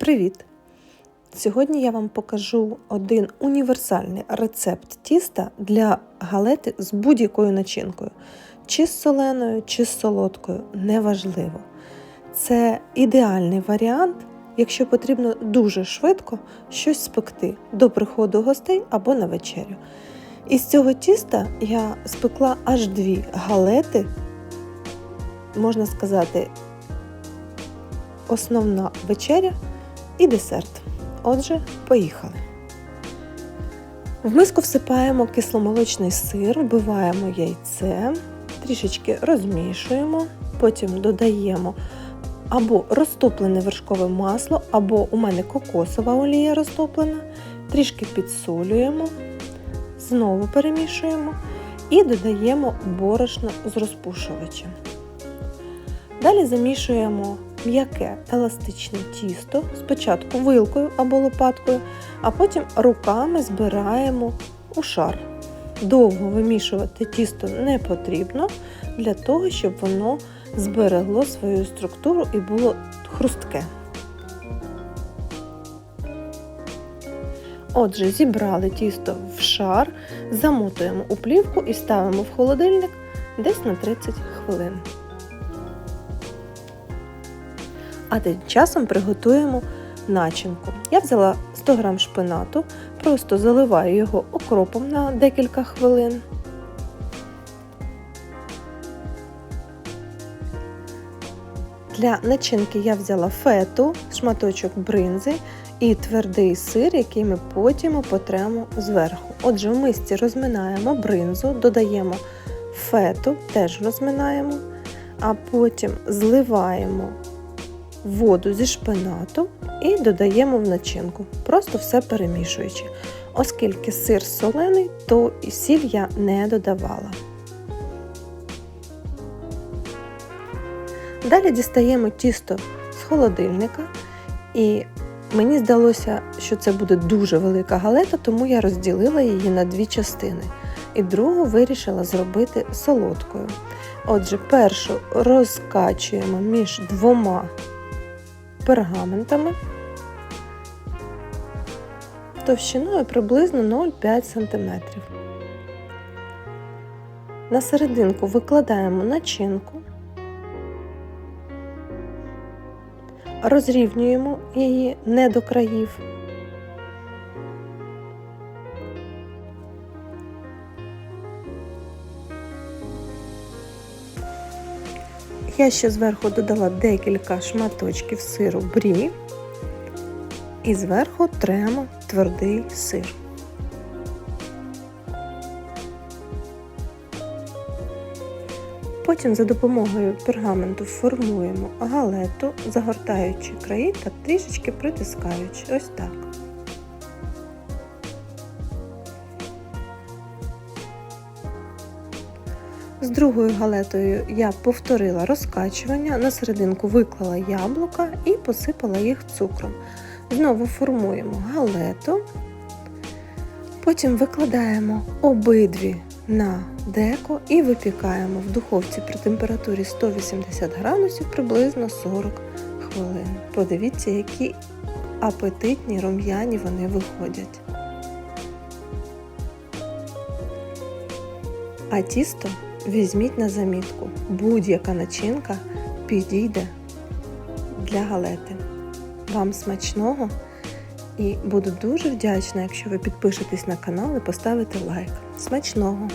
Привіт! Сьогодні я вам покажу один універсальний рецепт тіста для галети з будь-якою начинкою. Чи з соленою, чи з солодкою, неважливо. Це ідеальний варіант, якщо потрібно дуже швидко щось спекти до приходу гостей або на вечерю. Із цього тіста я спекла аж дві галети, можна сказати, основна вечеря і десерт. Отже, поїхали. В миску всипаємо кисломолочний сир, вбиваємо яйце, трішечки розмішуємо, потім додаємо або розтоплене вершкове масло, або у мене кокосова олія розтоплена, трішки підсолюємо, знову перемішуємо і додаємо борошно з розпушувачем. Далі замішуємо м'яке еластичне тісто, спочатку вилкою або лопаткою, а потім руками збираємо у шар. Довго вимішувати тісто не потрібно для того, щоб воно зберегло свою структуру і було хрустке. Отже, зібрали тісто в шар, замотуємо у плівку і ставимо в холодильник десь на 30 хвилин. А тим часом приготуємо начинку. Я взяла 100 г шпинату, просто заливаю його окропом на декілька хвилин. Для начинки я взяла фету, шматочок бринзи і твердий сир, який ми потім потремо зверху. Отже, в мисці розминаємо бринзу, додаємо фету, теж розминаємо, а потім зливаємо воду зі шпинату і додаємо в начинку, просто все перемішуючи. Оскільки сир солений, то і сіль я не додавала. Далі дістаємо тісто з холодильника, і мені здалося, що це буде дуже велика галета, тому я розділила її на дві частини. І другу вирішила зробити солодкою. Отже, першу розкачуємо між двома пергаментами товщиною приблизно 0,5 см. На серединку викладаємо начинку, розрівнюємо її не до країв. Я ще зверху додала декілька шматочків сиру брі і зверху тремо твердий сир. Потім за допомогою пергаменту формуємо галету, загортаючи краї та трішечки притискаючи. Ось так. З другою галетою я повторила розкачування, на серединку виклала яблука і посипала їх цукром. Знову формуємо галету, потім викладаємо обидві на деко і випікаємо в духовці при температурі 180 градусів приблизно 40 хвилин. Подивіться, які апетитні рум'яні вони виходять. А тісто візьміть на замітку, будь-яка начинка підійде для галети. Вам смачного і буду дуже вдячна, якщо ви підпишетесь на канал і поставите лайк. Смачного!